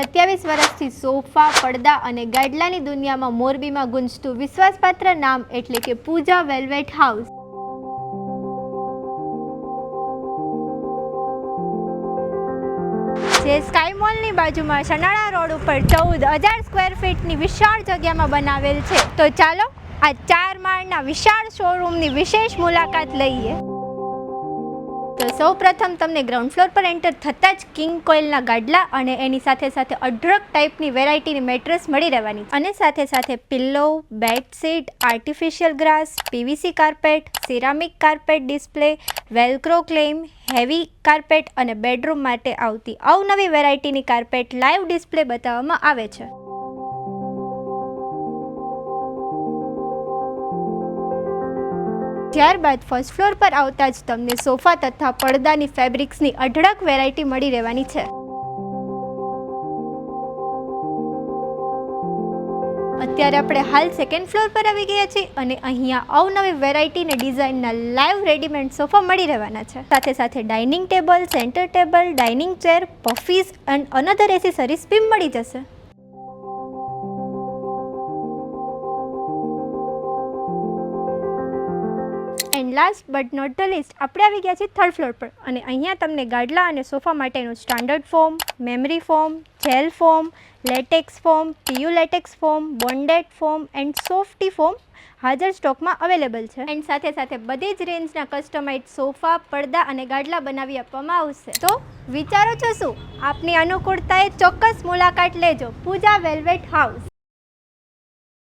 સત્યાવીસ વર્ષથી સોફા, પડદા અને ગાડલાની દુનિયામાં મોરબીમાં ગુંજતું વિશ્વાસપાત્ર નામ એટલે કે પૂજા વેલ્વેટ હાઉસ. જે સ્કાય મોલની બાજુમાં સનાળા રોડ ઉપર ચૌદ હજાર સ્ક્વેર ફીટની વિશાળ જગ્યામાં બનાવેલ છે. તો ચાલો આ ચાર માળના વિશાળ શોરૂમની વિશેષ મુલાકાત લઈએ. તો સૌ પ્રથમ તમને ગ્રાઉન્ડ ફ્લોર પર એન્ટર થતાં જ કિંગ કોઇલના ગાડલા અને એની સાથે સાથે અઢળક ટાઈપની વેરાયટીની મેટ્રેસ મળી રહેવાની. અને સાથે સાથે pillow bedsheet artificial grass PVC carpet ceramic carpet display velcro claim heavy carpet અને બેડરૂમ માટે આવતી અવનવી વેરાયટીની કાર્પેટ લાઈવ ડિસ્પ્લે બતાવવામાં આવે છે. ત્યારબાદ ફર્સ્ટ ફ્લોર પર આવતા જ તમને સોફા તથા પડદાની ફેબ્રિક્સની અઢળક વેરાયટી મળી રહેવાની છે. અત્યારે આપણે હાલ સેકન્ડ ફ્લોર પર આવી ગયા છીએ અને અહીંયા અવનવી વેરાયટી ને ડિઝાઇનના લાઈવ રેડીમેડ સોફા મળી રહેવાના છે. સાથે સાથે dining table center table dining chair puffies and another accessories બી મળી જશે. And last but not the list આપણે આવી ગયા છીએ થર્ડ ફ્લોર પર. અને અહીંયા તમને ગાડલા અને સોફા માટેનું standard foam memory foam gel foam latex foam PU latex foam bonded foam and softy foam હાજર સ્ટોકમાં અવેલેબલ છે. એન્ડ સાથે સાથે બધી જ રેન્જના કસ્ટમાઇઝ સોફા, પડદા અને ગાડલા બનાવી આપવામાં આવશે. તો વિચારો છો શું? આપની અનુકૂળતાએ ચોક્કસ મુલાકાત લેજો. Pooja velvet house.